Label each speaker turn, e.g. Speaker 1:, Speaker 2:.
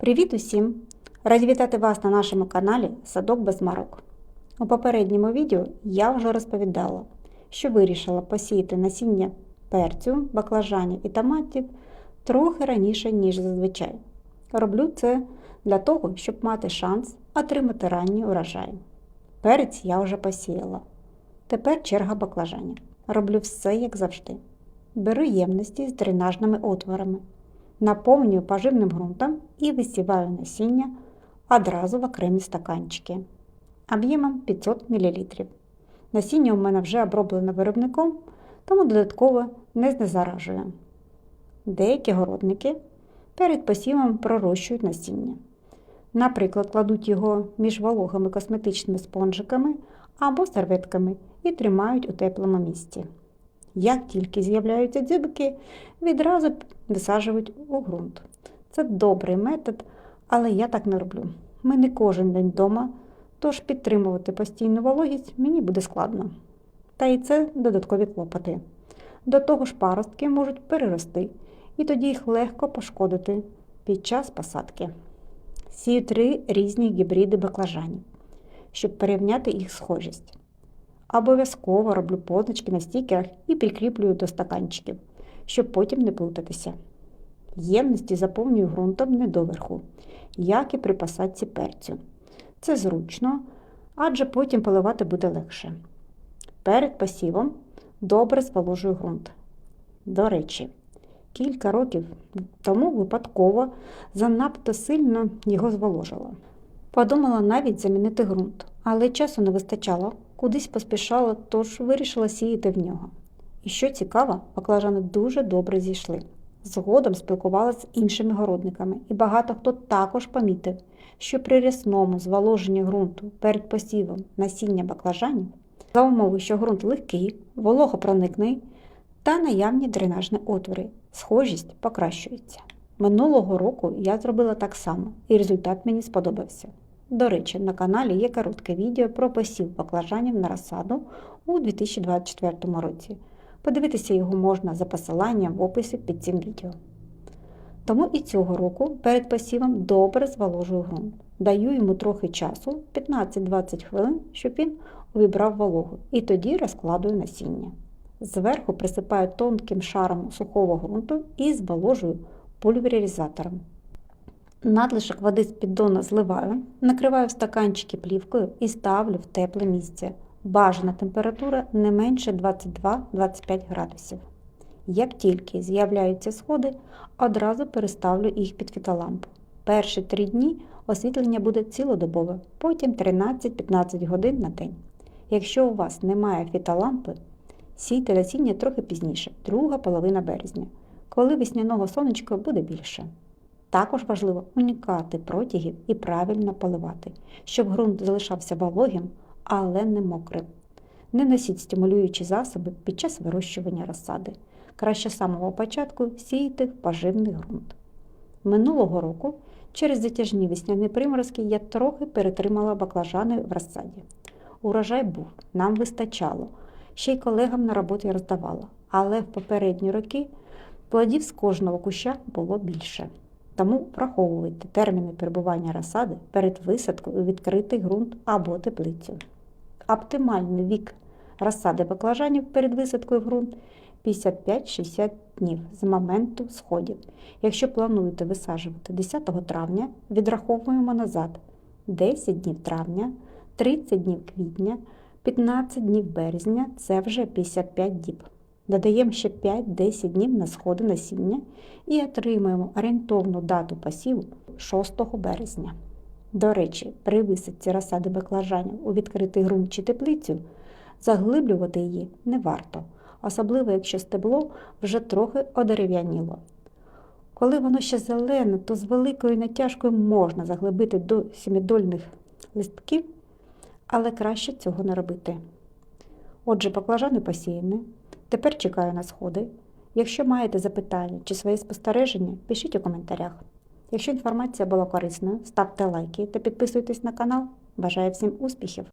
Speaker 1: Привіт усім! Раді вітати вас на нашому каналі Садок без марок. У попередньому відео я вже розповідала, що вирішила посіяти насіння перцю, баклажанів і томатів трохи раніше, ніж зазвичай. Роблю це для того, щоб мати шанс отримати ранній урожай. Перець я вже посіяла. Тепер черга баклажанів. Роблю все як завжди. Беру ємності з дренажними отворами, наповнюю поживним ґрунтом і висіваю насіння одразу в окремі стаканчики об'ємом 500 мл. Насіння у мене вже оброблено виробником, тому додатково не знезаражую. Деякі городники перед посівом пророщують насіння. Наприклад, кладуть його між вологими косметичними спонжиками або серветками і тримають у теплому місці. Як тільки з'являються дзюбики, відразу висаджують у ґрунт. Це добрий метод, але я так не роблю. Ми не кожен день вдома, тож підтримувати постійну вологість мені буде складно. Та і це додаткові клопоти. До того ж паростки можуть перерости, і тоді їх легко пошкодити під час посадки. Сію три різні гібриди баклажанів, щоб порівняти їх схожість. Обов'язково роблю позначки на стікерах і прикріплюю до стаканчиків, щоб потім не плутатися. Ємності заповнюю ґрунтом не доверху, як і при посадці перцю. Це зручно, адже потім поливати буде легше. Перед посівом добре зволожую ґрунт. До речі, кілька років тому випадково занадто сильно його зволожила. Подумала навіть замінити ґрунт, але часу не вистачало, кудись поспішала, тож вирішила сіяти в нього. І що цікаво, баклажани дуже добре зійшли. Згодом спілкувалася з іншими городниками, і багато хто також помітив, що при рясному зволоженні ґрунту перед посівом насіння баклажанів, за умови, що ґрунт легкий, вологопроникний та наявні дренажні отвори, схожість покращується. Минулого року я зробила так само, і результат мені сподобався. До речі, на каналі є коротке відео про посів баклажанів на розсаду у 2024 році. Подивитися його можна за посиланням в описі під цим відео. Тому і цього року перед посівом добре зволожую ґрунт. Даю йому трохи часу, 15-20 хвилин, щоб він увібрав вологу, і тоді розкладую насіння. Зверху присипаю тонким шаром сухого ґрунту і зволожую пульверизатором. Надлишок води з піддона зливаю, накриваю в стаканчики плівкою і ставлю в тепле місце. Бажана температура не менше 22-25 градусів. Як тільки з'являються сходи, одразу переставлю їх під фітолампу. Перші три дні освітлення буде цілодобове, потім 13-15 годин на день. Якщо у вас немає фітолампи, сійте насіння трохи пізніше, друга половина березня, коли весняного сонечка буде більше. Також важливо уникати протягів і правильно поливати, щоб ґрунт залишався вологим, але не мокрим. Не носіть стимулюючі засоби під час вирощування розсади. Краще з самого початку сіяти в поживний ґрунт. Минулого року через затяжні весняні приморозки я трохи перетримала баклажани в розсаді. Урожай був, нам вистачало, ще й колегам на роботі роздавала, але в попередні роки плодів з кожного куща було більше. Тому враховуйте терміни перебування розсади перед висадкою у відкритий ґрунт або теплицю. Оптимальний вік розсади баклажанів перед висадкою в ґрунт 55-60 днів з моменту сходів. Якщо плануєте висаджувати 10 травня, відраховуємо назад 10 днів травня, 30 днів квітня, 15 днів березня це вже 55 діб. Додаємо ще 5-10 днів на сходи насіння і отримуємо орієнтовну дату посіву 6 березня. До речі, при висадці розсади баклажанів у відкритий ґрунт чи теплицю заглиблювати її не варто, особливо якщо стебло вже трохи одерев'яніло. Коли воно ще зелене, то з великою натяжкою можна заглибити до сімідольних листків, але краще цього не робити. Отже, баклажани посіяні. Тепер чекаю на сходи. Якщо маєте запитання чи свої спостереження, пишіть у коментарях. Якщо інформація була корисною, ставте лайки та підписуйтесь на канал. Бажаю всім успіхів!